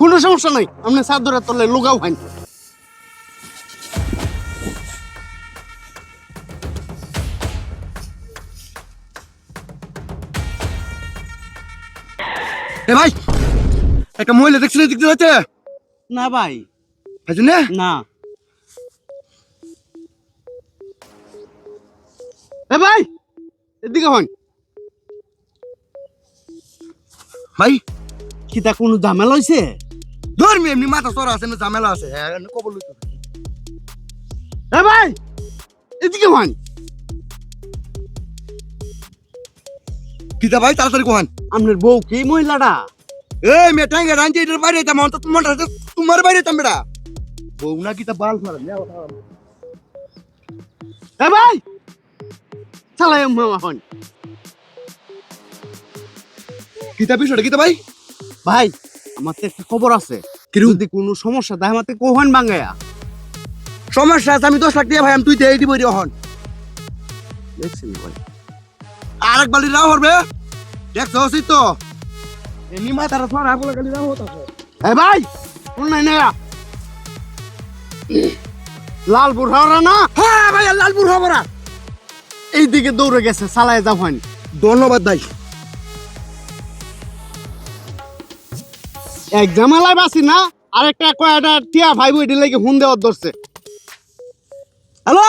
কোনো সমস্যা নাই। আপনি চাদরের তলে লুকাও হাইন এ ভাই একটা মহিলা দেখছি দেখতে যাচ্ছে না ভাই। বুঝুন না। না এ ভাই এদিকে হন। ভাই। কি তা কোনো ঝামেলা হয়েছে ধর্মী এমনি মাথা চড়া আছে ঝামেলা আছে। হ্যাঁ কবল। এ ভাই এদিকে হন। কিতা ভাই তাড়াতাড়ি কোহান আপনার বউ কি মহিলাটা? এই মেয়ে টাঙ্গে রাঞ্জি এটার বাইরে যেতাম অন্তত মনটা তোমার বাইরে যেতাম বেটা। বউ না কিতা বাল ফারা এ ভাই চালাই মামা হন। কিতা বিষয়টা কিতা ভাই? ভাই আমার তো একটা খবর আছে? যদি কোনো সমস্যা দেয় আমার কোহন বাঙ্গায়া সমস্যা আছে আমি দশ লাখ দিয়ে ভাই আমি তুই দিয়ে দিব হন। দেখছেন ভাই? আরেক বালি রাও হরবে। দেখছ ওসি তো। এমনি মাথাটা ছড়া বলে খালি রাও হতো এ ভাই কোন নাই না লাল বুড়াওরা না? হ্যাঁ ভাই লালপুর খবরা এইদিকে দৌড়ে গেছে চালায় যাও হন ধন্যবাদ ভাই। এক ঝামেলায় বাসি না, আরেকটা কয়টা টিয়া ভাই বইটি লাগে হুন দেওয়ার ধরছে। হ্যালো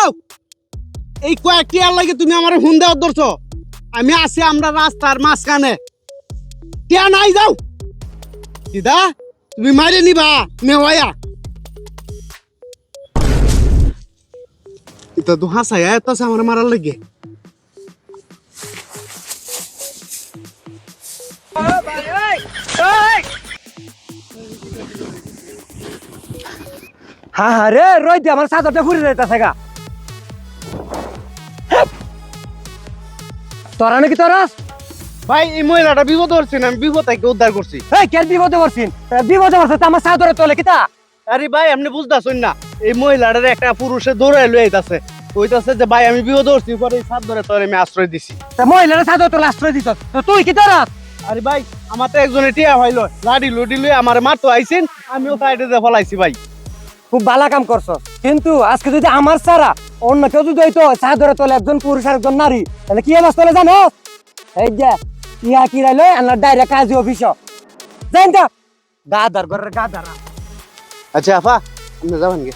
এই কয়েক টিয়ার লাগে তুমি আমার হুন দেওয়ার ধরছো? আমি আছি আমরা রাস্তার মাঝখানে। টিয়া নাই যাও। দিদা, তুমি মারে নিবা, নেওয়ায়া। এটা তো হাসায়, এত আমার মারার লাগে হ্যাঁ হ্যাঁ রে রই আমার চাদরটা ফুরে যাইতেছে গা। তোরা নাকি তোরাস ভাই এই মহিলাটা বিপদ করছি না আমি বিপদ থেকে উদ্ধার করছি। এই কেন বিপদে পড়ছিন? বিপদে পড়ছে তো আমার চাদরে তোলে কিতা? আরে ভাই আপনি বুঝতেছেন না এই মহিলাটার একটা পুরুষে দৌড়াই লই আইতাছে। কইতাছে যে ভাই আমি বিপদ করছি পরে এই ধরে তোর আমি আশ্রয় দিছি। তা মহিলারা চাদর তোলে আশ্রয় দিছ তো তুই কি তোরাস আরে ভাই আমার তো একজনে টিয়া ভাইলো লাডি লুডি লই আমার মারতো আইছেন আমিও সাইডে দিয়ে ফলাইছি ভাই। খুব ভালো কাম করছ। কিন্তু আজকে যদি আমার সারা অন্য কেউ যদি হইতো চাদরে তোলে একজন পুরুষ আর একজন নারী তাহলে কি অবস্থা হলো জানো? এই যে ইয়া কি রাইলো আনার ডাইরেক্ট কাজী অফিস। জান তো। গাদার ঘরের গাদার আচ্ছা আফা আপনি যাবেন গে।